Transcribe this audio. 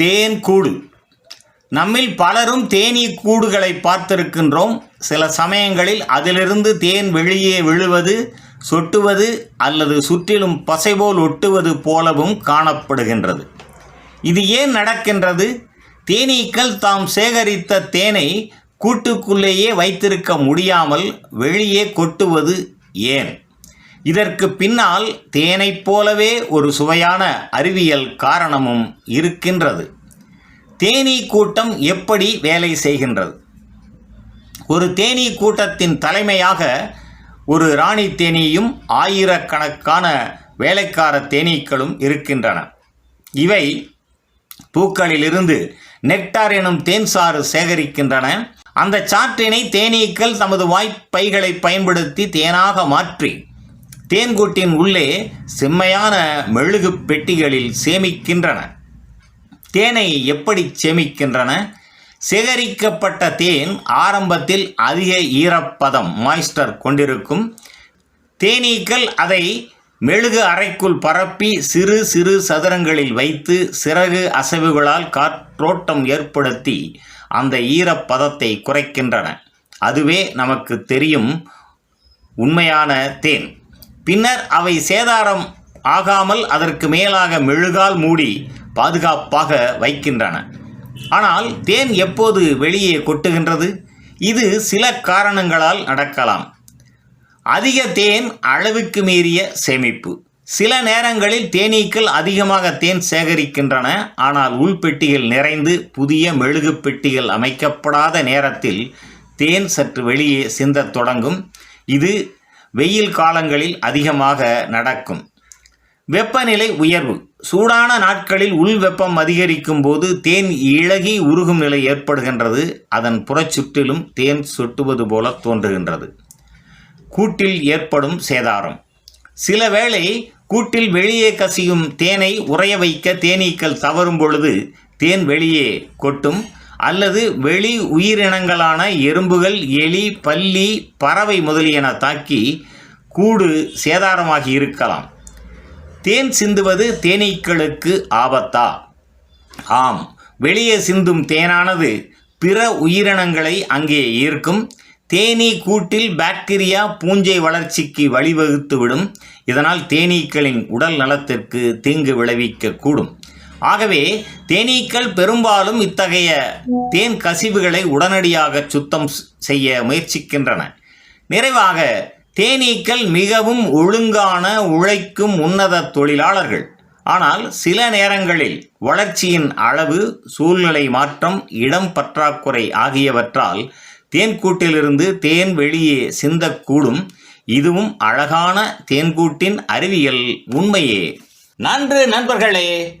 தேன் கூடு. நம்மில் பலரும் தேனீ கூடுகளை பார்த்திருக்கின்றோம். சில சமயங்களில் அதிலிருந்து தேன் வெளியே விழுவது சொட்டுவது அல்லது சுற்றிலும் பசைபோல் ஒட்டுவது போலவும் காணப்படுகின்றது. இது ஏன் நடக்கின்றது? தேனீக்கள் தாம் சேகரித்த தேனை கூட்டுக்குள்ளேயே வைத்திருக்க முடியாமல் வெளியே கொட்டுவது ஏன்? இதற்கு பின்னால் தேனைப் போலவே ஒரு சுவையான அறிவியல் காரணமும் இருக்கின்றது. தேனீ கூட்டம் எப்படி வேலை செய்கின்றது? ஒரு தேனீ கூட்டத்தின் தலைமையாக ஒரு ராணி தேனீயும் ஆயிரக்கணக்கான வேலைக்கார தேனீக்களும் இருக்கின்றன. இவை பூக்களிலிருந்து நெக்டார் எனும் தேன்சாறு சேகரிக்கின்றன. அந்த சாற்றினை தேனீக்கள் தமது வாய்ப்பைகளை பயன்படுத்தி தேனாக மாற்றி தேன்கூட்டின் உள்ளே செம்மையான மெழுகு பெட்டிகளில் சேமிக்கின்றன. தேனை எப்படி சேமிக்கின்றன? சேகரிக்கப்பட்ட தேன் ஆரம்பத்தில் அதிக ஈரப்பதம் மாய்ஸ்டர் கொண்டிருக்கும். தேனீக்கள் அதை மெழுகு அறைக்குள் பரப்பி சிறு சிறு சதுரங்களில் வைத்து சிறகு அசைவுகளால் காற்றோட்டம் ஏற்படுத்தி அந்த ஈரப்பதத்தை குறைக்கின்றன. அதுவே நமக்கு தெரியும் உண்மையான தேன். பின்னர் அவை சேதாரம் ஆகாமல் அதற்கு மேலாக மெழுகால் மூடி பாதுகாப்பாக வைக்கின்றன. ஆனால் தேன் எப்போது வெளியே கொட்டுகின்றது? இது சில காரணங்களால் நடக்கலாம். அதிக தேன் அளவுக்கு மீறிய சேமிப்பு. சில நேரங்களில் தேனீக்கள் அதிகமாக தேன் சேகரிக்கின்றன. ஆனால் உள்பெட்டிகள் நிறைந்து புதிய மெழுகு பெட்டிகள் அமைக்கப்படாத நேரத்தில் தேன் சற்று வெளியே சிந்தத் தொடங்கும். இது வெயில் காலங்களில் அதிகமாக நடக்கும். வெப்பநிலை உயர்வு. சூடான நாட்களில் உள் வெப்பம் அதிகரிக்கும் போது தேன் இழகி உருகும் நிலை ஏற்படுகின்றது. அதன் புறச்சுற்றிலும் தேன் சொட்டுவது போல தோன்றுகின்றது. கூட்டில் ஏற்படும் சேதாரம். சில வேளை கூட்டில் வெளியே கசியும் தேனை உறைய வைக்க தேனீக்கள் தவறும் பொழுது தேன் வெளியே கொட்டும். அல்லது வெளி உயிரினங்களான எறும்புகள் எலி பல்லி பறவை முதலியன தாக்கி கூடு சேதாரமாகி இருக்கலாம். தேன் சிந்துவது தேனீக்களுக்கு ஆபத்தா? ஆம். வெளியே சிந்தும் தேனானது பிற உயிரினங்களை அங்கே ஈர்க்கும். தேனீ கூட்டில் பாக்டீரியா பூஞ்சை வளர்ச்சிக்கு வழிவகுத்துவிடும். இதனால் தேனீக்களின் உடல் நலத்திற்கு தீங்கு விளைவிக்கக்கூடும். ஆகவே தேனீக்கள் பெரும்பாலும் இத்தகைய தேன் கசிவுகளை உடனடியாக சுத்தம் செய்ய முயற்சிக்கின்றன. நிறைவாக தேனீக்கள் மிகவும் ஒழுங்கான உழைக்கும் உன்னத தொழிலாளர்கள். ஆனால் சில நேரங்களில் வளர்ச்சியின் அளவு சூழ்நிலை மாற்றம் இடம் பற்றாக்குறை ஆகியவற்றால் தேன்கூட்டிலிருந்து தேன் வெளியே சிந்தக்கூடும். இதுவும் அழகான தேன்கூட்டின் அறிவியல் உண்மையே. நன்று நண்பர்களே